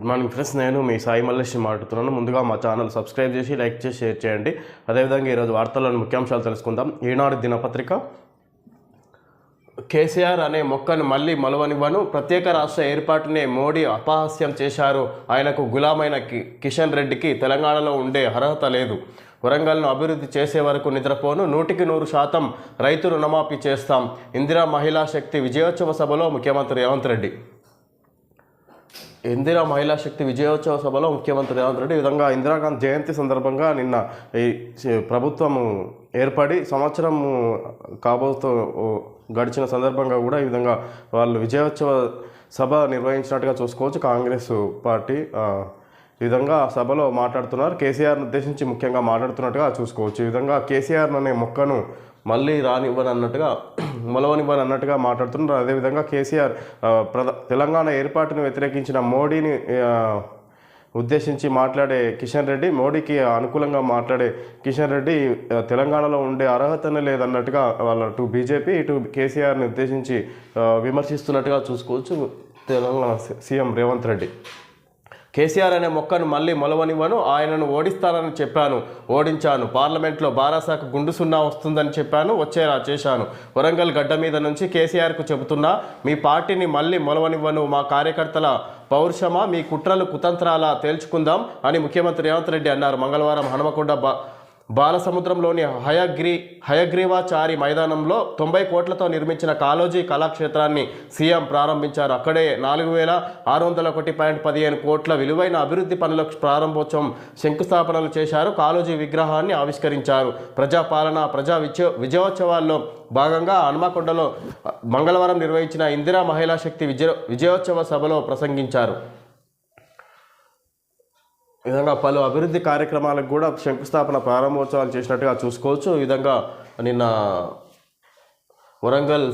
Good morning friends నేను మీ సాయి మల్లేష్ మాట్లాడుతున్నాను. ముందుగా మా ఛానల్ సబ్స్క్రైబ్ చేసి లైక్ చేసి షేర్ చేయండి. అదేవిధంగా ఈరోజు వార్తల్లోని ముఖ్యాంశాలు తెలుసుకుందాం. ఈనాడు దినపత్రిక. కేసీఆర్ అనే మొక్కను మళ్ళీ మలవనివ్వను. ప్రత్యేక రాష్ట్ర ఏర్పాటునే మోడీ అపహాస్యం చేశారు. ఆయనకు గులామైన కి- కిషన్ రెడ్డికి తెలంగాణలో ఉండే అర్హత లేదు. వరంగల్ను అభివృద్ధి చేసే వరకు నిద్రపోను. నూటికి నూరు శాతం రైతు రుణమాఫీ చేస్తాం. ఇందిరా మహిళా శక్తి విజయోత్సవ సభలో ముఖ్యమంత్రి రేవంత్ రెడ్డి. ఇందిరా మహిళా శక్తి విజయోత్సవ సభలో ముఖ్యమంత్రి రేవంత్ రెడ్డి ఈ విధంగా ఇందిరాగాంధీ జయంతి సందర్భంగా నిన్న ఈ ప్రభుత్వం ప్రభుత్వము ఏర్పడి సంవత్సరం కాబోతూ గడిచిన సందర్భంగా కూడా ఈ విధంగా వాళ్ళు విజయోత్సవ సభ నిర్వహించినట్టుగా చూసుకోవచ్చు. కాంగ్రెస్ పార్టీ ఈ విధంగా సభలో మాట్లాడుతున్నారు. కేసీఆర్ను ఉద్దేశించి ముఖ్యంగా మాట్లాడుతున్నట్టుగా చూసుకోవచ్చు. ఈ విధంగా కేసీఆర్ అనే మొక్కను మళ్ళీ రానివ్వని అన్నట్టుగా మొలవనివ్వని అన్నట్టుగా మాట్లాడుతున్నారు. అదేవిధంగా కేసీఆర్ ప్రధా తెలంగాణ ఏర్పాటును వ్యతిరేకించిన మోడీని ఉద్దేశించి మాట్లాడే కిషన్ రెడ్డి మోడీకి అనుకూలంగా మాట్లాడే కిషన్ రెడ్డి తెలంగాణలో ఉండే అర్హతనే లేదన్నట్టుగా వాళ్ళ టు బీజేపీ ఇటు కేసీఆర్ని ఉద్దేశించి విమర్శిస్తున్నట్టుగా చూసుకోవచ్చు తెలంగాణ సీఎం రేవంత్ రెడ్డి. కేసీఆర్ అనే మొక్కను మళ్ళీ మొలవనివ్వను ఆయనను ఓడిస్తానని చెప్పాను ఓడించాను. పార్లమెంట్లో బారాసాకు గుండు సున్నా వస్తుందని చెప్పాను వచ్చేలా చేశాను. వరంగల్ గడ్డ మీద నుంచి కేసీఆర్కు చెబుతున్నా మీ పార్టీని మళ్ళీ మొలవనివ్వను మా కార్యకర్తల పౌరుషమా మీ కుట్రలు కుతంత్రాల తేల్చుకుందాం అని ముఖ్యమంత్రి రేవంత్ రెడ్డి అన్నారు. మంగళవారం హనుమకొండ బా బాలసముద్రంలోని హయగ్రీ హయగ్రీవాచారి మైదానంలో తొంభై కోట్లతో నిర్మించిన కాలోజీ కళాక్షేత్రాన్ని సీఎం ప్రారంభించారు. అక్కడే నాలుగు వేల ఆరు వందల ఒకటి పాయింట్ పదిహేను కోట్ల విలువైన అభివృద్ధి పనుల ప్రారంభోత్సవం శంకుస్థాపనలు చేశారు. కాలోజీ విగ్రహాన్ని ఆవిష్కరించారు. ప్రజాపాలన ప్రజా విజయ విజయోత్సవాల్లో భాగంగా హనుమకొండలో మంగళవారం నిర్వహించిన ఇందిరా మహిళా శక్తి విజయ విజయోత్సవ సభలో ప్రసంగించారు. విధంగా పలు అభివృద్ధి కార్యక్రమాలకు కూడా శంకుస్థాపన ప్రారంభోత్సవాలు చేసినట్టుగా చూసుకోవచ్చు. ఈ విధంగా నిన్న వరంగల్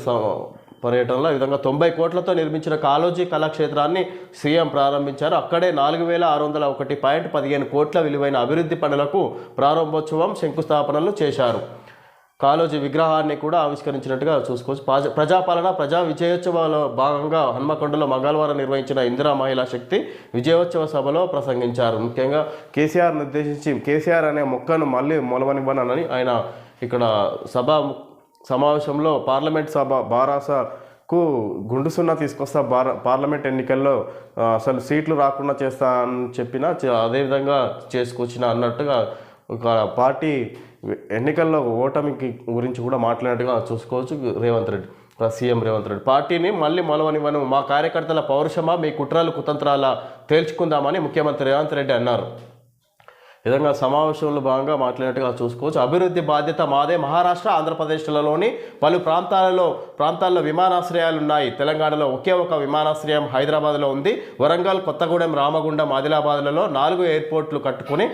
పర్యటనలో ఈ విధంగా తొంభై కోట్లతో నిర్మించిన కాలోజీ కళాక్షేత్రాన్ని సీఎం ప్రారంభించారు. అక్కడే నాలుగు వేల ఆరు వందల ఒకటి పాయింట్ పదిహేను కోట్ల విలువైన అభివృద్ధి పనులకు ప్రారంభోత్సవం శంకుస్థాపనలు చేశారు. కాళోజీ విగ్రహాన్ని కూడా ఆవిష్కరించినట్టుగా చూసుకోవచ్చు. ప్రజా ప్రజాపాలన ప్రజా విజయోత్సవాలో భాగంగా హన్మకొండలో మంగళవారం నిర్వహించిన ఇందిరా మహిళా శక్తి విజయోత్సవ సభలో ప్రసంగించారు. ముఖ్యంగా కేసీఆర్ను ఉద్దేశించి కేసీఆర్ అనే మొక్కను మళ్ళీ మొలవనివ్వనని ఆయన ఇక్కడ సభ సమావేశంలో పార్లమెంట్ సభ బారాసకు గుండు సున్నా తీసుకొస్తా బార్ పార్లమెంట్ ఎన్నికల్లో అసలు సీట్లు రాకుండా చేస్తా అని చెప్పినా అదేవిధంగా చేసుకొచ్చిన అన్నట్టుగా ఒక పార్టీ ఎన్నికల్లో ఓటమికి గురించి కూడా మాట్లాడినట్టుగా చూసుకోవచ్చు రేవంత్ రెడ్డి సీఎం రేవంత్ రెడ్డి. పార్టీని మళ్ళీ మొలవనివ్వను. మా కార్యకర్తల పౌరుషమా మీ కుట్రాలు కుతంత్రాల తేల్చుకుందామని ముఖ్యమంత్రి రేవంత్ రెడ్డి అన్నారు. విధంగా సమావేశంలో భాగంగా మాట్లాడినట్టుగా చూసుకోవచ్చు. అభివృద్ధి బాధ్యత మాదే మహారాష్ట్ర ఆంధ్రప్రదేశ్లలోని పలు ప్రాంతాలలో ప్రాంతాల్లో విమానాశ్రయాలు ఉన్నాయి. తెలంగాణలో ఒకే ఒక విమానాశ్రయం హైదరాబాద్లో ఉంది. వరంగల్ కొత్తగూడెం రామగుండం ఆదిలాబాద్లలో నాలుగు ఎయిర్పోర్ట్లు కట్టుకుని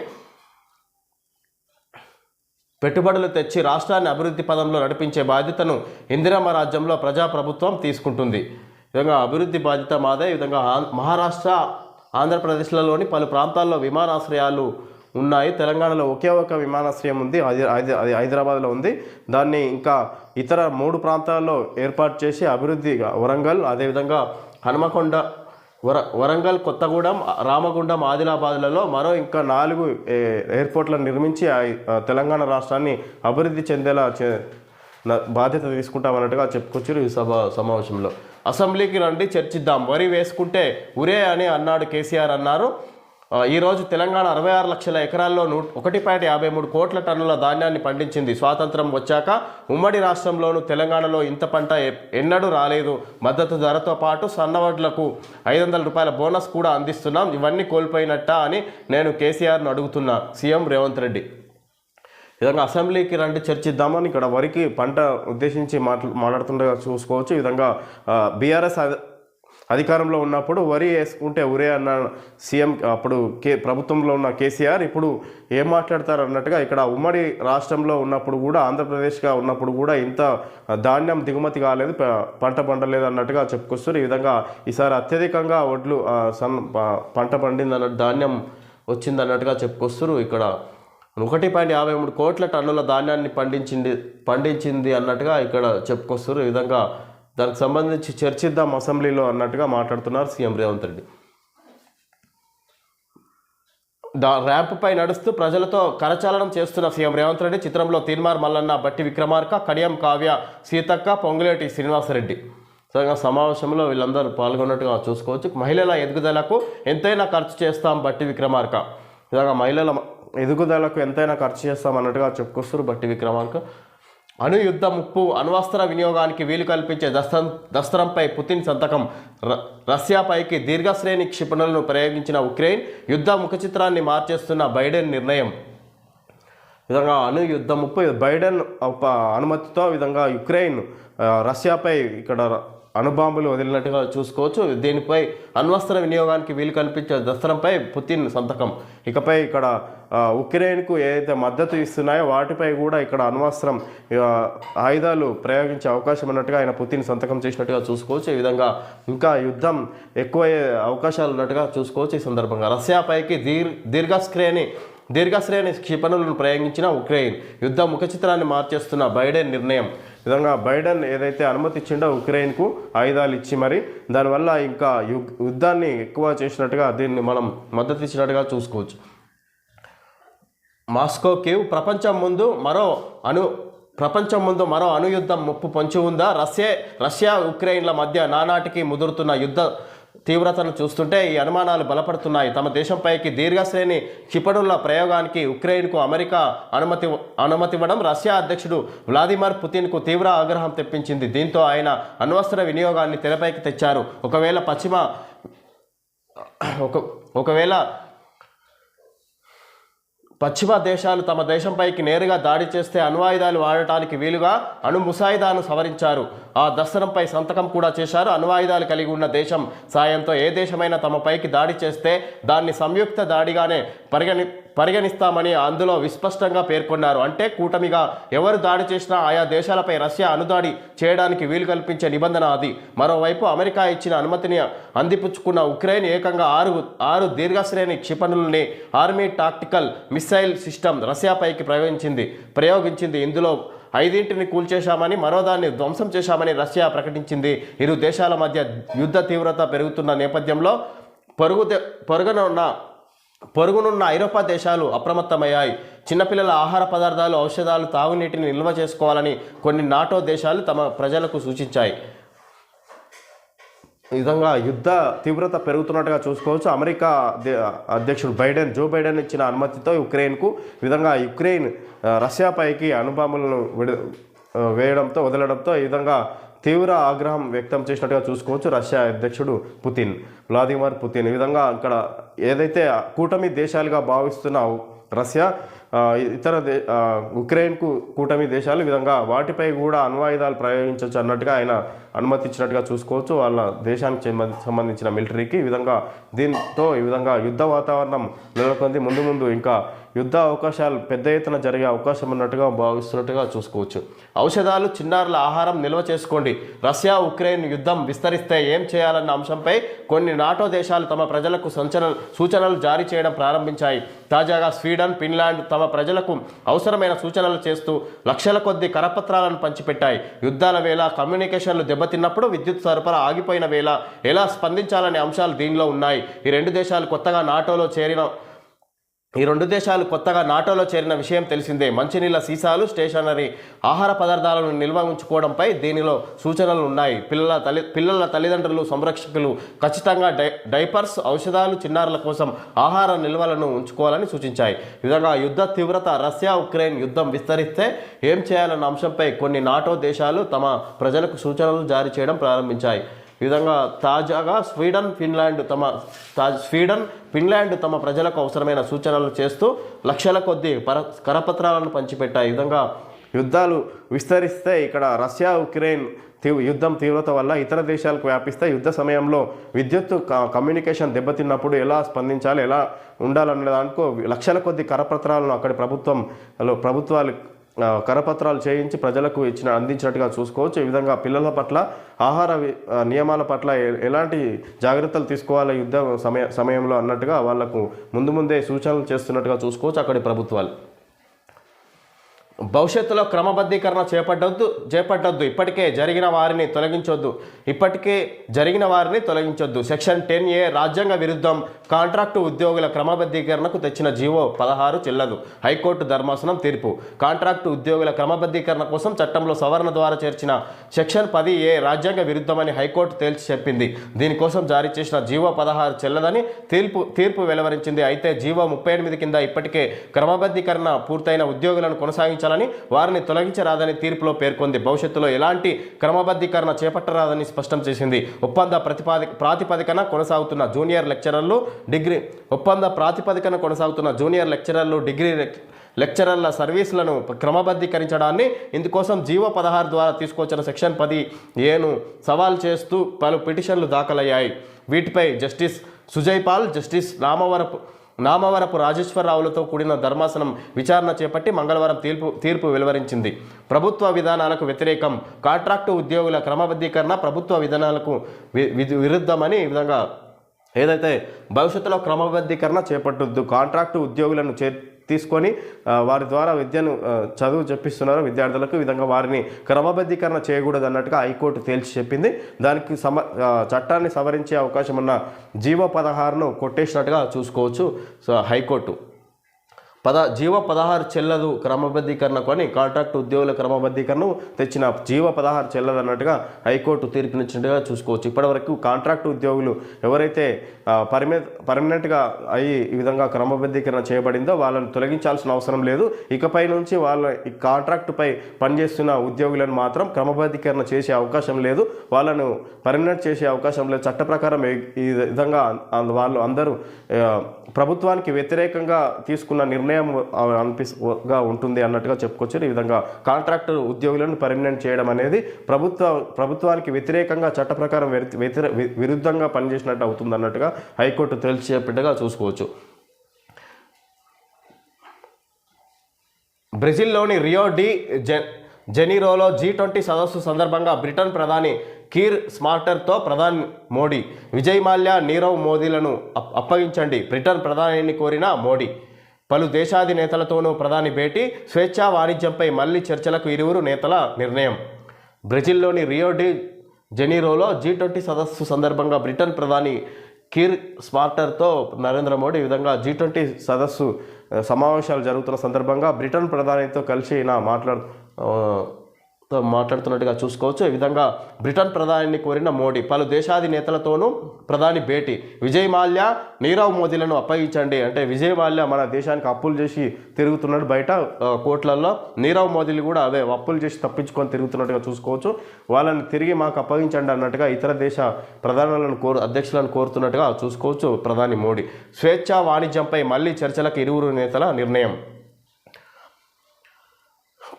పెట్టుబడులు తెచ్చి రాష్ట్రాన్ని అభివృద్ధి పదంలో నడిపించే బాధ్యతను ఇందిరమ్మ రాజ్యంలో ప్రజాప్రభుత్వం తీసుకుంటుంది. ఈ విధంగా అభివృద్ధి బాధ్యత మాదే ఈ విధంగా ఆం- మహారాష్ట్ర ఆంధ్రప్రదేశ్లలోని పలు ప్రాంతాల్లో విమానాశ్రయాలు ఉన్నాయి. తెలంగాణలో ఒకే ఒక విమానాశ్రయం ఉంది అది అది హైదరాబాద్లో ఉంది. దాన్ని ఇంకా ఇతర మూడు ప్రాంతాల్లో ఏర్పాటు చేసి అభివృద్ధి వరంగల్ అదేవిధంగా హనుమకొండ వర వరంగల్ కొత్తగూడెం రామగుండం ఆదిలాబాద్లలో మరో ఇంకా నాలుగు ఏ, ఎయిర్పోర్ట్లను నిర్మించి ఆ తెలంగాణ రాష్ట్రాన్ని అభివృద్ధి చెందేలా చే న- బాధ్యత తీసుకుంటామన్నట్టుగా చెప్పుకొచ్చారు ఈ సభ సమావేశంలో. అసెంబ్లీకి రండి చర్చిద్దాం. వరి వేసుకుంటే ఉరే అని అన్నాడు కేసీఆర్ అన్నారు. ఈరోజు తెలంగాణ అరవై ఆరు లక్షల ఎకరాల్లో నూ ఒకటి పాయింట్ యాభై మూడు కోట్ల టన్నుల ధాన్యాన్ని పండించింది. స్వాతంత్రం వచ్చాక ఉమ్మడి రాష్ట్రంలోనూ తెలంగాణలో ఇంత పంట ఎ- ఎన్నడూ రాలేదు. మద్దతు ధరతో పాటు సన్నవడ్లకు ఐదు వందల రూపాయల బోనస్ కూడా అందిస్తున్నాం. ఇవన్నీ కోల్పోయినట్టా అని నేను కేసీఆర్ను అడుగుతున్నా. సీఎం రేవంత్ రెడ్డి. విధంగా అసెంబ్లీకి రండి చర్చిద్దామని ఇక్కడ వరికి పంట ఉద్దేశించి మాట్లా మాట్లాడుతుండగా చూసుకోవచ్చు. ఈ విధంగా బీఆర్ఎస్ అధికారంలో ఉన్నప్పుడు వరి వేసుకుంటే ఉరే అన్న సీఎం అప్పుడు కే ప్రభుత్వంలో ఉన్న కేసీఆర్ ఇప్పుడు ఏం మాట్లాడతారు అన్నట్టుగా ఇక్కడ ఉమ్మడి రాష్ట్రంలో ఉన్నప్పుడు కూడా ఆంధ్రప్రదేశ్గా ఉన్నప్పుడు కూడా ఇంత ధాన్యం దిగుమతి కాలేదు పంట పండలేదు అన్నట్టుగా చెప్పుకొస్తారు ఈ విధంగా ఈసారి అత్యధికంగా వడ్లు సన్ పంట పండింది అన్నట్టు ధాన్యం వచ్చింది అన్నట్టుగా చెప్పుకొస్తారు ఇక్కడ ఒకటి పాయింట్ యాభై మూడు కోట్ల టన్నుల ధాన్యాన్ని పండించింది పండించింది అన్నట్టుగా ఇక్కడ చెప్పుకొస్తారు ఈ విధంగా దానికి సంబంధించి చర్చిద్దాం అసెంబ్లీలో అన్నట్టుగా మాట్లాడుతున్నారు సీఎం రేవంత్ రెడ్డి. దా ర్యాంప్పై నడుస్తూ ప్రజలతో కరచాలనం చేస్తున్న సీఎం రేవంత్ రెడ్డి చిత్రంలో తీన్మార్ మల్లన్న బట్టి విక్రమార్క కడియం కావ్య సీతక్క పొంగులేటి శ్రీనివాసరెడ్డి. సరిగా సమావేశంలో వీళ్ళందరూ పాల్గొన్నట్టుగా చూసుకోవచ్చు. మహిళల ఎదుగుదలకు ఎంతైనా ఖర్చు చేస్తాం బట్టి విక్రమార్క. ఇలాగా మహిళల ఎదుగుదలకు ఎంతైనా ఖర్చు చేస్తాం అన్నట్టుగా చెప్పుకొస్తారు బట్టి విక్రమార్క. అణు యుద్ధ ముప్పు అణ్వస్త్ర వినియోగానికి వీలు కల్పించే దస్త్రం దస్త్రంపై పుతిన్ సంతకం. ర- రష్యాపైకి దీర్ఘశ్రేణి క్షిపణులను ప్రయోగించిన ఉక్రెయిన్ యుద్ధ ముఖ చిత్రాన్ని మార్చేస్తున్న బైడెన్ నిర్ణయం. విధంగా అణు యుద్ధ ముప్పు బైడెన్ అనుమతితో విధంగా యుక్రెయిన్ రష్యాపై ఇక్కడ అణుబాంబులు వదిలినట్టుగా చూసుకోవచ్చు. దీనిపై అణ్వస్త్ర వినియోగానికి వీలు కల్పించే దస్త్రంపై పుతిన్ సంతకం. ఇకపై ఇక్కడ ఉక్రెయిన్కు ఏదైతే మద్దతు ఇస్తున్నాయో వాటిపై కూడా ఇక్కడ అణ్వస్త్రం ఆయుధాలు ప్రయోగించే అవకాశం ఉన్నట్టుగా ఆయన పుతిన్ సంతకం చేసినట్టుగా చూసుకోవచ్చు. ఈ విధంగా ఇంకా యుద్ధం ఎక్కువయ్యే అవకాశాలు ఉన్నట్టుగా చూసుకోవచ్చు ఈ సందర్భంగా. రష్యాపైకి దీర్ దీర్ఘశ్రేణి దీర్ఘశ్రేణి క్షిపణులను ప్రయోగించిన ఉక్రెయిన్ యుద్ధ ముఖ చిత్రాన్ని మార్చేస్తున్న బైడెన్ నిర్ణయం. విధంగా బైడెన్ ఏదైతే అనుమతి ఇచ్చిండో ఉక్రెయిన్కు ఆయుధాలు ఇచ్చి మరి దానివల్ల ఇంకా యు- యుద్ధాన్ని ఎక్కువ చేసినట్టుగా దీన్ని మనం మద్దతు ఇచ్చినట్టుగా చూసుకోవచ్చు. మాస్కో కేవ్ ప్రపంచం ముందు మరో అను ప్రపంచం ముందు మరో అణుయుద్ధం ముప్పు పొంచి ఉందా? రష్యా రష్యా ఉక్రెయిన్ల మధ్య నానాటికి ముదురుతున్న యుద్ధ తీవ్రతను చూస్తుంటే ఈ అనుమానాలు బలపడుతున్నాయి. తమ దేశంపైకి దీర్ఘశ్రేణి క్షిపణుల ప్రయోగానికి ఉక్రెయిన్కు అమెరికా అనుమతి అనుమతివ్వడం రష్యా అధ్యక్షుడు వ్లాదిమిర్ పుతిన్కు తీవ్ర ఆగ్రహం తెప్పించింది. దీంతో ఆయన అణ్వస్త్ర వినియోగాన్ని తెరపైకి తెచ్చారు. ఒకవేళ పశ్చిమ ఒక ఒకవేళ పశ్చిమ దేశాలు తమ దేశంపైకి నేరుగా దాడి చేస్తే అణ్వాయుధాలు వాడటానికి వీలుగా అణు ముసాయిదాను సవరించారు. ఆ దర్శనంపై సంతకం కూడా చేశారు. అణ్వాయుధాలు కలిగి ఉన్న దేశం సాయంతో ఏ దేశమైనా తమపైకి దాడి చేస్తే దాన్ని సంయుక్త దాడిగానే పరిగణి పరిగణిస్తామని అందులో విస్పష్టంగా పేర్కొన్నారు. అంటే కూటమిగా ఎవరు దాడి చేసినా ఆయా దేశాలపై రష్యా అనుదాడి చేయడానికి వీలు కల్పించే నిబంధన అది. మరోవైపు అమెరికా ఇచ్చిన అనుమతిని అందిపుచ్చుకున్న ఉక్రెయిన్ ఏకంగా ఆరు ఆరు దీర్ఘశ్రేణి క్షిపణుల్ని ఆర్మీ టాక్టికల్ మిస్సైల్ సిస్టమ్ రష్యాపైకి ప్రయోగించింది ప్రయోగించింది. ఇందులో ఐదింటిని కూల్చేశామని మరోదాన్ని ధ్వంసం చేశామని రష్యా ప్రకటించింది. ఇరు దేశాల మధ్య యుద్ధ తీవ్రత పెరుగుతున్న నేపథ్యంలో పొరుగు పొరుగున ఉన్న పొరుగునున్న ఐరోపా దేశాలు అప్రమత్తమయ్యాయి. చిన్నపిల్లల ఆహార పదార్థాలు ఔషధాలు తాగునీటిని నిల్వ చేసుకోవాలని కొన్ని నాటో దేశాలు తమ ప్రజలకు సూచించాయి. ఈ విధంగా యుద్ధ తీవ్రత పెరుగుతున్నట్టుగా చూసుకోవచ్చు. అమెరికా దే- అధ్యక్షుడు బైడెన్ జో బైడెన్ ఇచ్చిన అనుమతితో యుక్రెయిన్కు విధంగా యుక్రెయిన్ రష్యాపైకి అణుబాంబులను విడ వేయడంతో వదలడంతో ఈ విధంగా తీవ్ర ఆగ్రహం వ్యక్తం చేసినట్టుగా చూసుకోవచ్చు రష్యా అధ్యక్షుడు పుతిన్. Vladimir Putin. ఈ విధంగా ఇక్కడ ఏదైతే కూటమి దేశాలుగా భావిస్తున్న రష్యా ఇతర దే ఉక్రెయిన్కు కూటమి దేశాలు విధంగా వాటిపై కూడా అణ్వాయుధాలు ప్రయోగించవచ్చు అన్నట్టుగా ఆయన అనుమతించినట్టుగా చూసుకోవచ్చు. వాళ్ళ దేశానికి సంబంధించిన మిలిటరీకి ఈ విధంగా దీంతో ఈ విధంగా యుద్ధ వాతావరణం నెలకొంది. ముందు ముందు ఇంకా యుద్ధ అవకాశాలు పెద్ద ఎత్తున జరిగే అవకాశం ఉన్నట్టుగా భావిస్తున్నట్టుగా చూసుకోవచ్చు. ఔషధాలు చిన్నారుల ఆహారం నిల్వ చేసుకోండి. రష్యా ఉక్రెయిన్ యుద్ధం విస్తరిస్తే ఏం చేయాలన్న అంశంపై కొన్ని నాటో దేశాలు తమ ప్రజలకు సంచన సూచనలు జారీ చేయడం ప్రారంభించాయి. తాజాగా స్వీడన్ ఫిన్లాండ్ తమ ప్రజలకు అవసరమైన సూచనలు చేస్తూ లక్షల కొద్ది కరపత్రాలను పంచిపెట్టాయి. యుద్ధాల వేళ కమ్యూనికేషన్లు దెబ్బతిన్నప్పుడు విద్యుత్ సరఫరా ఆగిపోయిన వేళ ఎలా స్పందించాలనే అంశాలు దీనిలో ఉన్నాయి. ఈ రెండు దేశాలు కొత్తగా నాటోలో చేరిన ఈ రెండు దేశాలు కొత్తగా నాటోలో చేరిన విషయం తెలిసిందే. మంచినీళ్ళ సీసాలు స్టేషనరీ ఆహార పదార్థాలను నిల్వ ఉంచుకోవడంపై దీనిలో సూచనలు ఉన్నాయి. పిల్లల తల్లి పిల్లల తల్లిదండ్రులు సంరక్షకులు ఖచ్చితంగా డై డైపర్స్ ఔషధాలు చిన్నారుల కోసం ఆహార నిల్వలను ఉంచుకోవాలని సూచించాయి. విధంగా యుద్ధ తీవ్రత రష్యా ఉక్రెయిన్ యుద్ధం విస్తరిస్తే ఏం చేయాలన్న అంశంపై కొన్ని నాటో దేశాలు తమ ప్రజలకు సూచనలు జారీ చేయడం ప్రారంభించాయి. ఈ విధంగా తాజాగా స్వీడన్ ఫిన్లాండ్ తమ తా స్వీడన్ ఫిన్లాండ్ తమ ప్రజలకు అవసరమైన సూచనలు చేస్తూ లక్షల కొద్ది పర కరపత్రాలను పంచిపెట్టాయి. ఈ విధంగా యుద్ధాలు విస్తరిస్తే ఇక్కడ రష్యా ఉక్రెయిన్ తీవ్ర యుద్ధం తీవ్రత వల్ల ఇతర దేశాలకు వ్యాపిస్తే యుద్ధ సమయంలో విద్యుత్ క- కమ్యూనికేషన్ దెబ్బతిన్నప్పుడు ఎలా స్పందించాలి ఎలా ఉండాలనే దానికో లక్షల కొద్ది కరపత్రాలను అక్కడి ప్రభుత్వంలో ప్రభుత్వాలు కరపత్రాలు చేయించి ప్రజలకు ఇచ్చిన అందించినట్టుగా చూసుకోవచ్చు. ఈ విధంగా పిల్లల పట్ల ఆహార నియమాల పట్ల ఎలాంటి జాగ్రత్తలు తీసుకోవాలి యుద్ధ సమయ సమయంలో అన్నట్టుగా వాళ్ళకు ముందు ముందే సూచనలు చేస్తున్నట్టుగా చూసుకోవచ్చు అక్కడి ప్రభుత్వాలు. భవిష్యత్తులో క్రమబద్ధీకరణ చేపట్టొద్దు చేపట్టొద్దు. ఇప్పటికే జరిగిన వారిని తొలగించొద్దు. ఇప్పటికే జరిగిన వారిని తొలగించొద్దు. సెక్షన్ టెన్ ఏ రాజ్యాంగ విరుద్ధం కాంట్రాక్టు ఉద్యోగుల క్రమబద్ధీకరణకు తెచ్చిన జీవో పదహారు చెల్లదు. హైకోర్టు ధర్మాసనం తీర్పు. కాంట్రాక్టు ఉద్యోగుల క్రమబద్ధీకరణ కోసం చట్టంలో సవరణ ద్వారా చేర్చిన సెక్షన్ పది ఏ రాజ్యాంగ విరుద్ధమని హైకోర్టు తేల్చి చెప్పింది. దీనికోసం జారీ చేసిన జీవో పదహారు చెల్లదని తీర్పు తీర్పు వెలువరించింది. అయితే జీవో ముప్పై ఎనిమిది కింద ఇప్పటికే క్రమబద్ధీకరణ పూర్తయిన ఉద్యోగులను కొనసాగించాలని వారిని తొలగించరాదని తీర్పులో పేర్కొంది. భవిష్యత్తులో ఎలాంటి క్రమబద్ధీకరణ చేపట్టరాదని స్పష్టం చేసింది. ఒప్పంద ప్రతిపాది ప్రాతిపదికన కొనసాగుతున్న జూనియర్ లెక్చరర్లు డిగ్రీ ఒప్పంద ప్రాతిపదికన కొనసాగుతున్న జూనియర్ లెక్చరర్లు డిగ్రీ లెక్చరర్ల సర్వీసులను క్రమబద్ధీకరించడాన్ని ఇందుకోసం జీవో పదహారు ద్వారా తీసుకొచ్చిన సెక్షన్ పది ఏను సవాల్ చేస్తూ పలు పిటిషన్లు దాఖలయ్యాయి. వీటిపై జస్టిస్ సుజయ్ పాల్ జస్టిస్ రామవరపు నామవరపు రాజేశ్వరరావులతో కూడిన ధర్మాసనం విచారణ చేపట్టి మంగళవారం తీర్పు తీర్పు వెలువరించింది. ప్రభుత్వ విధానాలకు వ్యతిరేకం కాంట్రాక్టు ఉద్యోగుల క్రమబద్ధీకరణ ప్రభుత్వ విధానాలకు వి- వి- విరుద్ధమని ఈ విధంగా ఏదైతే భవిష్యత్తులో క్రమబద్ధీకరణ చేపట్టొద్దు కాంట్రాక్టు ఉద్యోగులను చే తీసుకొని వారి ద్వారా విద్యను చదువు చెప్పిస్తున్నారు విద్యార్థులకు విధంగా వారిని క్రమబద్ధీకరణ చేయకూడదు అన్నట్టుగా హైకోర్టు తేల్చి చెప్పింది. దానికి సమ చట్టాన్ని సవరించే అవకాశం ఉన్న జీవో పదహారును కొట్టేసినట్టుగా చూసుకోవచ్చు సో హైకోర్టు. పద జీవ పదహారు చెల్లదు క్రమబద్ధీకరణకు అని కాంట్రాక్ట్ ఉద్యోగుల క్రమబద్ధీకరణను తెచ్చిన జీవ పదహారు చెల్లదు అన్నట్టుగా హైకోర్టు తీర్పునిచ్చినట్టుగా చూసుకోవచ్చు. ఇప్పటివరకు కాంట్రాక్ట్ ఉద్యోగులు ఎవరైతే ఆ, పర్మనెంట్గా అయ్యి ఈ విధంగా క్రమబద్ధీకరణ చేయబడిందో వాళ్ళని తొలగించాల్సిన అవసరం లేదు. ఇకపై నుంచి వాళ్ళ ఈ కాంట్రాక్టుపై పనిచేస్తున్న ఉద్యోగులను మాత్రం క్రమబద్ధీకరణ చేసే అవకాశం లేదు. వాళ్ళను పర్మనెంట్ చేసే అవకాశం లేదు. చట్ట ప్రకారం ఈ- విధంగా వాళ్ళు అందరూ ప్రభుత్వానికి వ్యతిరేకంగా తీసుకున్న నిర్ణయం అనిపిగా ఉంటుంది అన్నట్టుగా చెప్పుకోవచ్చు. ఈ విధంగా కాంట్రాక్టర్ ఉద్యోగులను పర్మినెంట్ చేయడం అనేది ప్రభుత్వ ప్రభుత్వానికి వ్యతిరేకంగా చట్ట ప్రకారం విరుద్ధంగా పనిచేసినట్టు అవుతుంది అన్నట్టుగా హైకోర్టు తేల్చి చెప్పినట్టుగా చూసుకోవచ్చు. బ్రెజిల్లోని రియో డి జె జెనీరోలో జీ ట్వంటీ సదస్సు సందర్భంగా బ్రిటన్ ప్రధాని కీర్ స్మార్టర్తో ప్రధాని మోడీ విజయ్ మాల్యా నీరవ్ మోదీలను అప్పగించండి. బ్రిటన్ ప్రధానిని కోరిన మోడీ. పలు దేశాధినేతలతోనూ ప్రధాని భేటీ స్వేచ్ఛా వాణిజ్యంపై మళ్ళీ చర్చలకు ఇరువురు నేతల నిర్ణయం. బ్రెజిల్లోని రియో డి జెనీరోలో జీ ట్వంటీ సదస్సు సందర్భంగా బ్రిటన్ ప్రధాని కీర్ స్మార్టర్తో నరేంద్ర మోడీ ఈ విధంగా జీ ట్వంటీ సదస్సు సమావేశాలు జరుగుతున్న సందర్భంగా బ్రిటన్ ప్రధానితో కలిసి నా మాట్లాడు మాట్లాడుతున్నట్టుగా చూసుకోవచ్చు. ఈ విధంగా బ్రిటన్ ప్రధానిని కోరిన మోడీ పలు దేశాధినేతలతోనూ ప్రధాని భేటీ. విజయ్ మాల్యా నీరవ్ మోదీలను అప్పగించండి అంటే విజయ్ మాల్యా మన దేశానికి అప్పులు చేసి తిరుగుతున్నాడు బయట కోట్లల్లో. నీరవ్ మోదీలు కూడా అదే అప్పులు చేసి తప్పించుకొని తిరుగుతున్నట్టుగా చూసుకోవచ్చు. వాళ్ళని తిరిగి మాకు అప్పగించండి అన్నట్టుగా ఇతర దేశ ప్రధానులను కోరు అధ్యక్షులను కోరుతున్నట్టుగా చూసుకోవచ్చు ప్రధాని మోడీ. స్వేచ్ఛ వాణిజ్యంపై మళ్ళీ చర్చలకు ఇరువురు నేతల నిర్ణయం.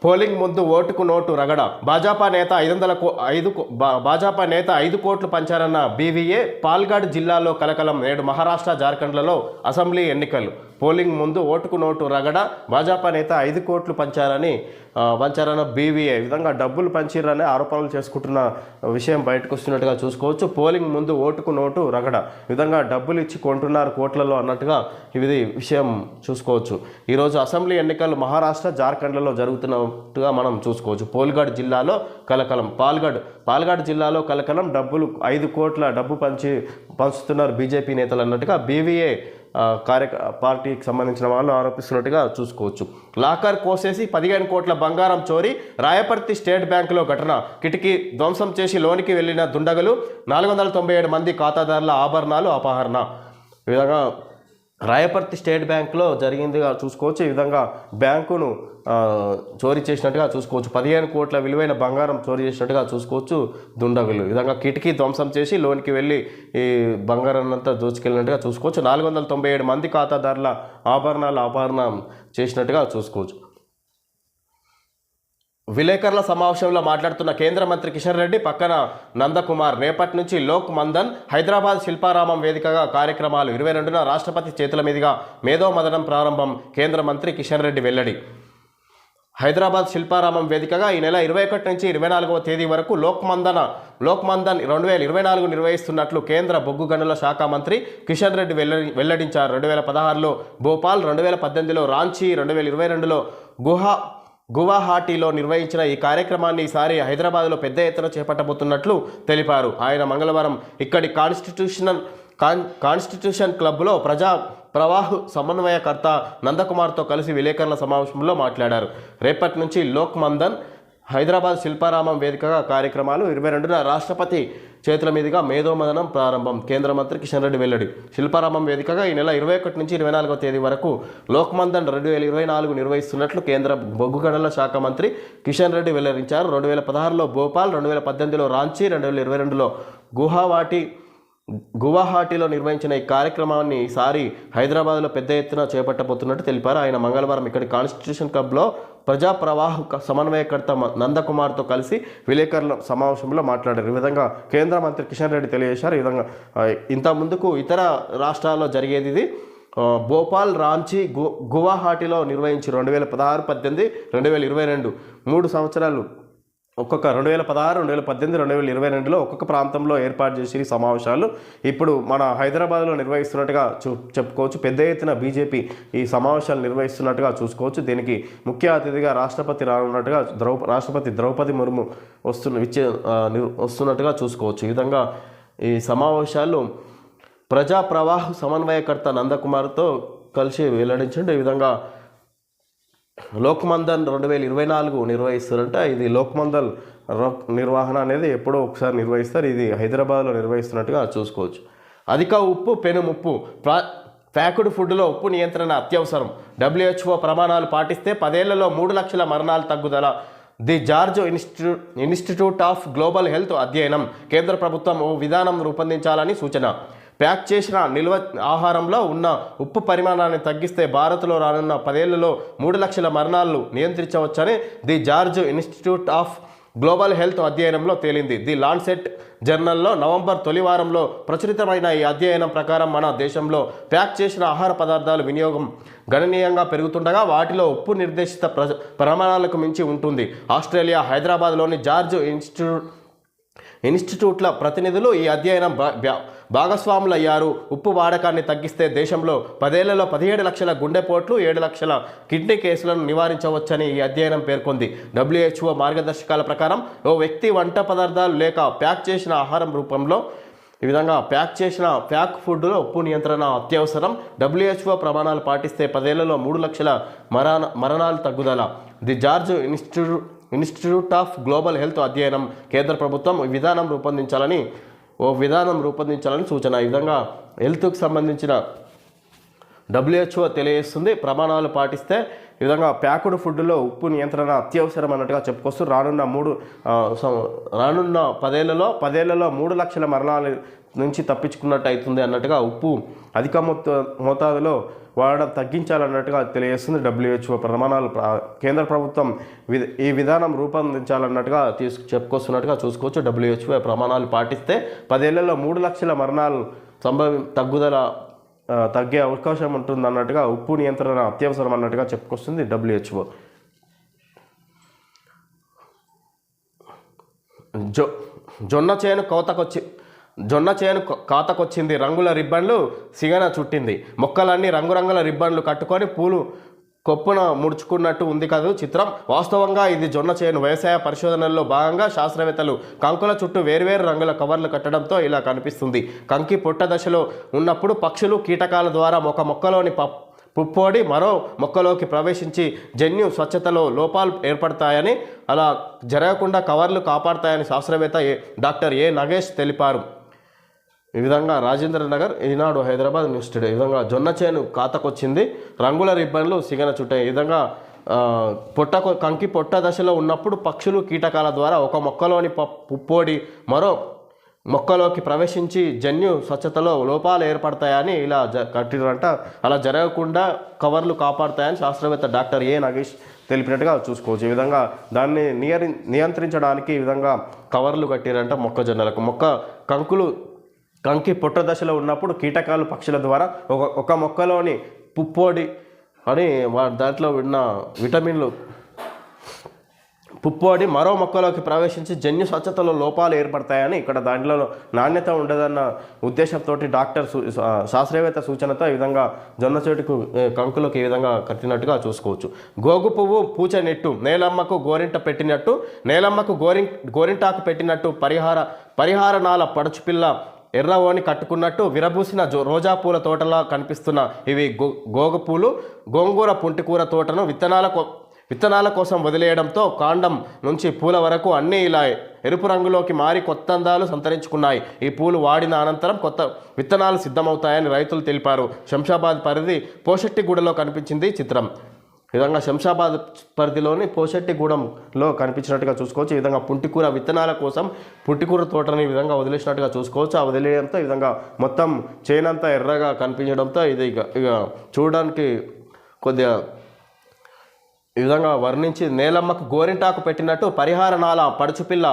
పోలింగ్ ముందు ఓటుకు నోటు రగడ. భాజపా నేత ఐదు వందల కో ఐదు కో- భాజపా నేత ఐదు కోట్లు పంచారన్న బీవీఏ పాల్గాడ్ జిల్లాలో కలకలం నేడు మహారాష్ట్ర జార్ఖండ్లలో అసెంబ్లీ ఎన్నికలు. పోలింగ్ ముందు ఓటుకు నోటు రగడ భాజపా నేత ఐదు కోట్లు పంచారని పంచారని పంచారన్న బీవీఏ విధంగా డబ్బులు పంచిరని ఆరోపణలు చేసుకుంటున్న విషయం బయటకు వస్తున్నట్టుగా చూసుకోవచ్చు. పోలింగ్ ముందు ఓటుకు నోటు రగడ. విధంగా డబ్బులు ఇచ్చి కొంటున్నారు కోట్లలో అన్నట్టుగా ఇది విషయం చూసుకోవచ్చు. ఈరోజు అసెంబ్లీ ఎన్నికలు మహారాష్ట్ర జార్ఖండ్లలో జరుగుతున్నట్టుగా మనం చూసుకోవచ్చు. పోల్గఢ్ జిల్లాలో కలకలం. పాల్గఢ్ పాల్గఢ్ జిల్లాలో కలకలం. డబ్బులు ఐదు కోట్ల డబ్బు పంచి పంచుతున్నారు బీజేపీ నేతలు అన్నట్టుగా బీవీఏ కార్య పార్టీకి సంబంధించిన వాళ్ళు ఆరోపిస్తున్నట్టుగా చూసుకోవచ్చు. లాకర్ కోసేసి పదిహేను కోట్ల బంగారం చోరీ రాయపర్తి స్టేట్ బ్యాంకులో ఘటన. కిటికీ ధ్వంసం చేసి లోనికి వెళ్ళిన దుండగలు నాలుగు వందల తొంభై ఏడు మంది ఖాతాదారుల ఆభరణాలు అపహరణ. ఈ విధంగా రాయపర్తి స్టేట్ బ్యాంకులో జరిగిందిగా చూసుకోవచ్చు. ఈ విధంగా బ్యాంకును చోరీ చేసినట్టుగా చూసుకోవచ్చు. పదిహేను కోట్ల విలువైన బంగారం చోరీ చేసినట్టుగా చూసుకోవచ్చు దుండగులు. ఈ విధంగా కిటికీ ధ్వంసం చేసి లోనికి వెళ్ళి ఈ బంగారం అంతా దోచుకెళ్ళినట్టుగా చూసుకోవచ్చు. నాలుగు వందల తొంభై ఏడు మంది ఖాతాదారుల ఆభరణాల అపహరణం చేసినట్టుగా చూసుకోవచ్చు. విలేకరుల సమావేశంలో మాట్లాడుతున్న కేంద్ర మంత్రి కిషన్ రెడ్డి పక్కన నందకుమార్ రేపటి నుంచి లోక్ మందన్ హైదరాబాద్ శిల్పారామం వేదికగా కార్యక్రమాలు. ఇరవై రెండున రాష్ట్రపతి చేతుల మీదుగా మేధో మదనం ప్రారంభం కేంద్ర మంత్రి కిషన్ రెడ్డి వెల్లడి. హైదరాబాద్ శిల్పారామం వేదికగా ఈ నెల ఇరవై ఒకటి నుంచి ఇరవై నాలుగవ తేదీ వరకు లోక్ మందన లోక్ మందన్ రెండు వేల ఇరవై నాలుగు నిర్వహిస్తున్నట్లు కేంద్ర బొగ్గు గనుల శాఖ మంత్రి కిషన్ రెడ్డి వెల్లడి వెల్లడించారు. రెండు వేల పదహారులో భోపాల్ రెండు వేల పద్దెనిమిదిలో రాంచీ రెండు వేల ఇరవై రెండులో గుహా గువాహాటీలో నిర్వహించిన ఈ కార్యక్రమాన్ని ఈసారి హైదరాబాద్లో పెద్ద ఎత్తున చేపట్టబోతున్నట్లు తెలిపారు. ఆయన మంగళవారం ఇక్కడి కాన్స్టిట్యూషనల్ కాన్ కాన్స్టిట్యూషన్ క్లబ్లో ప్రజా ప్రవాహ్ సమన్వయకర్త నందకుమార్తో కలిసి విలేకరుల సమావేశంలో మాట్లాడారు. రేపటి నుంచి లోక్ మందన్ హైదరాబాద్ శిల్పారామం వేదికగా కార్యక్రమాలు. ఇరవై రెండున రాష్ట్రపతి చేతుల మీదుగా మేధోమదనం ప్రారంభం. కేంద్ర మంత్రి కిషన్ రెడ్డి వెల్లడి. శిల్పారామం వేదికగా ఈ నెల ఇరవై ఒకటి నుంచి ఇరవై నాలుగో తేదీ వరకు లోక్మందన్ రెండు వేల ఇరవై నాలుగు నిర్వహిస్తున్నట్లు కేంద్ర బొగ్గు గనుల శాఖ మంత్రి కిషన్ రెడ్డి వెల్లడించారు. రెండు వేల పదహారులో భోపాల్ రెండు వేల పద్దెనిమిదిలో రాంచీ రెండు వేల ఇరవై రెండులో గుహావాటి గువాహాటీలో నిర్వహించిన ఈ కార్యక్రమాన్ని ఈసారి హైదరాబాద్లో పెద్ద ఎత్తున చేపట్టబోతున్నట్టు తెలిపారు. ఆయన మంగళవారం ఇక్కడి కాన్స్టిట్యూషన్ క్లబ్లో ప్రజా ప్రవాహ సమన్వయకర్త మ- నందకుమార్తో కలిసి విలేకరుల సమావేశంలో మాట్లాడారు. ఈ విధంగా కేంద్ర మంత్రి కిషన్ రెడ్డి తెలియజేశారు. ఈ విధంగా ఇంత ముందుకు ఇతర రాష్ట్రాల్లో జరిగేది ఇది. భోపాల్ రాంచీ గు గువాహాటీలో నిర్వహించి రెండు వేల పదహారు పద్దెనిమిది రెండు వేల ఇరవై రెండు మూడు సంవత్సరాలు ఒక్కొక్క రెండు వేల పదహారు రెండు వేల పద్దెనిమిది రెండు వేల ఇరవై రెండులో ఒక్కొక్క ప్రాంతంలో ఏర్పాటు చేసి సమావేశాలు ఇప్పుడు మన హైదరాబాద్లో నిర్వహిస్తున్నట్టుగా చూ చెప్పుకోవచ్చు. పెద్ద ఎత్తున బీజేపీ ఈ సమావేశాలు నిర్వహిస్తున్నట్టుగా చూసుకోవచ్చు. దీనికి ముఖ్య అతిథిగా రాష్ట్రపతి రానున్నట్టుగా ద్రౌ రాష్ట్రపతి ద్రౌపది ముర్ము వస్తున్న విచ్చే వస్తున్నట్టుగా చూసుకోవచ్చు. ఈ విధంగా ఈ సమావేశాలు ప్రజా ప్రవాహ సమన్వయకర్త నందకుమార్తో కలిసి వెల్లడించండి. ఈ విధంగా లోక్మందన్ రెండు వేల ఇరవై నాలుగు నిర్వహిస్తారంట. ఇది లోక్మందల్ రో- నిర్వహణ అనేది ఎప్పుడో ఒకసారి నిర్వహిస్తారు. ఇది హైదరాబాద్లో నిర్వహిస్తున్నట్టుగా చూసుకోవచ్చు. అధిక ఉప్పు పెను ముప్పు ప్రా ప్యాక్డ్ ఫుడ్లో ఉప్పు నియంత్రణ అత్యవసరం. డబ్ల్యూహెచ్ఓ ప్రమాణాలు పాటిస్తే పదేళ్ళలో మూడు లక్షల మరణాలు తగ్గుదల. The George institute institute of global health అధ్యయనం కేంద్ర ప్రభుత్వం ఓ విధానం రూపొందించాలని సూచన. ప్యాక్ చేసిన నిల్వ ఆహారంలో ఉన్న ఉప్పు పరిమాణాన్ని తగ్గిస్తే భారత్లో రానున్న పదేళ్ళలో మూడు లక్షల మరణాలు నియంత్రించవచ్చని the George institute of global health అధ్యయనంలో తేలింది. ది లాన్సెట్ జర్నల్లో నవంబర్ తొలి వారంలో ప్రచురితమైన ఈ అధ్యయనం ప్రకారం మన దేశంలో ప్యాక్ చేసిన ఆహార పదార్థాల వినియోగం గణనీయంగా పెరుగుతుండగా వాటిలో ఉప్పు నిర్దేశిత ప్రమాణాలకు మించి ఉంటుంది. ఆస్ట్రేలియా హైదరాబాద్లోని జార్జ్ ఇన్స్టిట్యూట్ ఇన్స్టిట్యూట్ల ప్రతినిధులు ఈ అధ్యయనం భాగస్వాములు అయ్యారు భాగస్వాములయ్యారు. ఉప్పు వాడకాన్ని తగ్గిస్తే దేశంలో పదేళ్ళలో పదిహేడు లక్షల గుండెపోట్లు ఏడు లక్షల కిడ్నీ కేసులను నివారించవచ్చని ఈ అధ్యయనం పేర్కొంది. డబ్ల్యూహెచ్ఓ మార్గదర్శకాల ప్రకారం ఓ వ్యక్తి వంట పదార్థాలు లేక ప్యాక్ చేసిన ఆహారం రూపంలో ఈ విధంగా ప్యాక్ చేసిన ప్యాక్ ఫుడ్లో ఉప్పు నియంత్రణ అత్యవసరం. డబ్ల్యూహెచ్ఓ ప్రమాణాలు పాటిస్తే పదేళ్ళలో మూడు లక్షల మరణ మరణాలు తగ్గుదల. The George institute institute of global health అధ్యయనం కేంద్ర ప్రభుత్వం విధానం రూపొందించాలని ఓ విధానం రూపొందించాలని సూచన. ఈ విధంగా హెల్త్కు సంబంధించిన డబ్ల్యూహెచ్ఓ తెలియజేస్తుంది. ప్రమాణాలు పాటిస్తే ఈ విధంగా ప్యాకుడ్ ఫుడ్లో ఉప్పు నియంత్రణ అత్యవసరం అన్నట్టుగా చెప్పుకొస్తూ రానున్న మూడు రానున్న పదేళ్ళలో పదేళ్ళలో మూడు లక్షల మరణాల నుంచి తప్పించుకున్నట్టు అవుతుంది అన్నట్టుగా ఉప్పు అధిక మొత్త మోతాదులో వాడడం తగ్గించాలన్నట్టుగా తెలియజేస్తుంది డబ్ల్యూహెచ్ఓ ప్రమాణాలు కేంద్ర ప్రభుత్వం వి- ఈ విధానం రూపొందించాలన్నట్టుగా తీసుకు చెప్పుకొస్తున్నట్టుగా చూసుకోవచ్చు. డబ్ల్యూహెచ్ఓ ప్రమాణాలు పాటిస్తే పదేళ్ళలో మూడు లక్షల మరణాలు సంభవి తగ్గుదల తగ్గే అవకాశం ఉంటుంది అన్నట్టుగా ఉప్పు నియంత్రణ అత్యవసరం అన్నట్టుగా చెప్పుకొస్తుంది డబ్ల్యూహెచ్ఓ జొ జొన్న చేను కోతకొచ్చి జొన్న చేను కాతకొచ్చింది. రంగుల రిబ్బన్లు సిగన చుట్టింది. మొక్కలన్నీ రంగురంగుల రిబ్బన్లు కట్టుకొని పూలు కొప్పున ముడుచుకున్నట్టు ఉంది కదా చిత్రం. వాస్తవంగా ఇది జొన్న చేను. వ్యవసాయ పరిశోధనల్లో భాగంగా శాస్త్రవేత్తలు కంకుల చుట్టూ వేర్వేరు రంగుల కవర్లు కట్టడంతో ఇలా కనిపిస్తుంది. కంకి పొట్ట దశలో ఉన్నప్పుడు పక్షులు కీటకాల ద్వారా ఒక మొక్కలోని పప్ పుప్పొడి మరో మొక్కలోకి ప్రవేశించి జన్యు స్వచ్ఛతలో లోపాలు ఏర్పడతాయని అలా జరగకుండా కవర్లు కాపాడతాయని శాస్త్రవేత్త డాక్టర్ ఏ. నగేష్ తెలిపారు. ఈ విధంగా రాజేంద్ర నగర్ ఈనాడు హైదరాబాద్ న్యూస్ టుడే. ఈ విధంగా జొన్న చేను కాతకొచ్చింది. రంగుల రిబ్బన్లు సిగన చుట్టాయి ఈ విధంగా పొట్ట కంకి పొట్ట దశలో ఉన్నప్పుడు పక్షులు కీటకాల ద్వారా ఒక మొక్కలోని పుప్పోడి మరో మొక్కలోకి ప్రవేశించి జన్యు స్వచ్ఛతలో లోపాలు ఏర్పడతాయని ఇలా జ కట్టినంట అలా జరగకుండా కవర్లు కాపాడతాయని శాస్త్రవేత్త డాక్టర్ ఏ నగేష్ తెలిపినట్టుగా చూసుకోవచ్చు. ఈ విధంగా దాన్ని నియరి నియంత్రించడానికి ఈ విధంగా కవర్లు కట్టిరంట మొక్కజొన్నలకు. మొక్క కంకులు కంకి పొట్ట దశలో ఉన్నప్పుడు కీటకాలు పక్షుల ద్వారా ఒక ఒక మొక్కలోని పుప్పొడి అని వారి దాంట్లో ఉన్న విటమిన్లు పుప్పొడి మరో మొక్కలోకి ప్రవేశించి జన్యు స్వచ్ఛతలో లోపాలు ఏర్పడతాయని ఇక్కడ దాంట్లో నాణ్యత ఉండదన్న ఉద్దేశంతో డాక్టర్ శాస్త్రవేత్త సూచనతో ఈ విధంగా జొన్న చెట్టుకు కంకులకు ఈ విధంగా కట్టినట్టుగా చూసుకోవచ్చు. గోగు పువ్వు పూచ నెట్టు నేలమ్మకు గోరింట పెట్టినట్టు నేలమ్మకు గోరిం గోరింటాకు పెట్టినట్టు పరిహార పరిహారనాల పడచుపిల్ల ఎర్రవోని కట్టుకున్నట్టు విరబూసిన జో రోజా పూల తోటలా కనిపిస్తున్న ఇవి గో గోగు పూలు. గోంగూర పుంటికూర తోటను విత్తనాల కో విత్తనాల కోసం వదిలేయడంతో కాండం నుంచి పూల వరకు అన్నీ ఇలా ఎరుపు రంగులోకి మారి కొత్త అందాలు సంతరించుకున్నాయి. ఈ పూలు వాడిన అనంతరం కొత్త విత్తనాలు సిద్ధమవుతాయని రైతులు తెలిపారు. శంషాబాద్ పరిధి పోషెట్టిగూడలో కనిపించింది చిత్రం. విధంగా శంషాబాద్ పరిధిలోని పోషెట్టిగూడెంలో కనిపించినట్టుగా చూసుకోవచ్చు. ఈ విధంగా పుంటికూర విత్తనాల కోసం పుంటికూర తోటని ఈ విధంగా వదిలేసినట్టుగా చూసుకోవచ్చు. ఆ వదిలేయడంతో ఈ విధంగా మొత్తం చేనంతా ఎర్రగా కనిపించడంతో ఇది ఇక ఇక చూడడానికి కొద్దిగా ఈ విధంగా వర్ణించి నేలమ్మకు గోరింటాకు పెట్టినట్టు పరిహారనాల పడుచుపిల్ల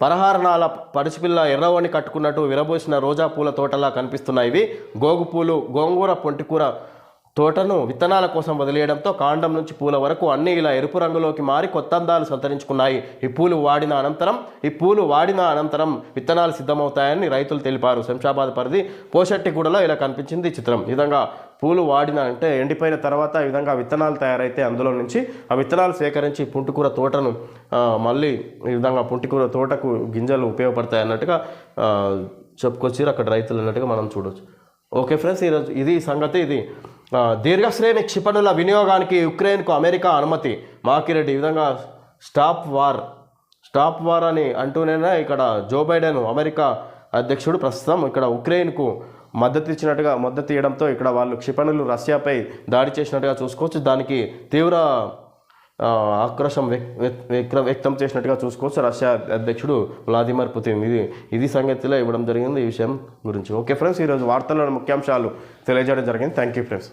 పరహారణాల పడుచుపిల్ల ఎర్రవని కట్టుకున్నట్టు విరబోసిన రోజా పూల తోటలా కనిపిస్తున్నాయి. ఇవి గోగు పూలు గోంగూర పొంటికూర తోటను విత్తనాల కోసం వదిలేయడంతో కాండం నుంచి పూల వరకు అన్నీ ఇలా ఎరుపు రంగులోకి మారి కొత్త అందాలు సంతరించుకున్నాయి. ఈ పూలు వాడిన అనంతరం ఈ పూలు వాడిన అనంతరం విత్తనాలు సిద్ధమవుతాయని రైతులు తెలిపారు. శంషాబాద్ పరిధి పోషెట్టిగూడలో ఇలా కనిపించింది ఈ చిత్రం. ఈ విధంగా పూలు వాడిన అంటే ఎండిపోయిన తర్వాత ఈ విధంగా విత్తనాలు తయారైతే అందులో నుంచి ఆ విత్తనాలు సేకరించి పుంటికూర తోటను మళ్ళీ ఈ విధంగా పుంటికూర తోటకు గింజలు ఉపయోగపడతాయి అన్నట్టుగా ఆ, చెప్పుకొచ్చారు. అక్కడ రైతులు అన్నట్టుగా మనం చూడవచ్చు ఓకే ఫ్రెండ్స్ ఈరోజు ఇది సంగతి. ఇది దీర్ఘశ్రేణి క్షిపణుల వినియోగానికి యుక్రెయిన్కు అమెరికా అనుమతి. మాకిరెడ్డి ఈ విధంగా స్టాప్ వార్ స్టాప్ వార్ అని అంటూనే ఇక్కడ జో బైడెన్ అమెరికా అధ్యక్షుడు ప్రస్తుతం ఇక్కడ ఉక్రెయిన్కు మద్దతు ఇచ్చినట్టుగా మద్దతు ఇవ్వడంతో ఇక్కడ వాళ్ళు క్షిపణులు రష్యాపై దాడి చేసినట్టుగా చూసుకోవచ్చు. దానికి తీవ్ర ఆక్రోశం వ్యక్- వ్యక్- వ్యక్తం చేసినట్టుగా చూసుకోవచ్చు రష్యా అధ్యక్షుడు వ్లాదిమిర్ పుతిన్. ఇది ఇది సంగతిలో ఇవ్వడం జరిగింది ఈ విషయం గురించి. ఓకే ఫ్రెండ్స్ ఈరోజు వార్తల్లోని ముఖ్యాంశాలు తెలియజేయడం జరిగింది. Thank you friends.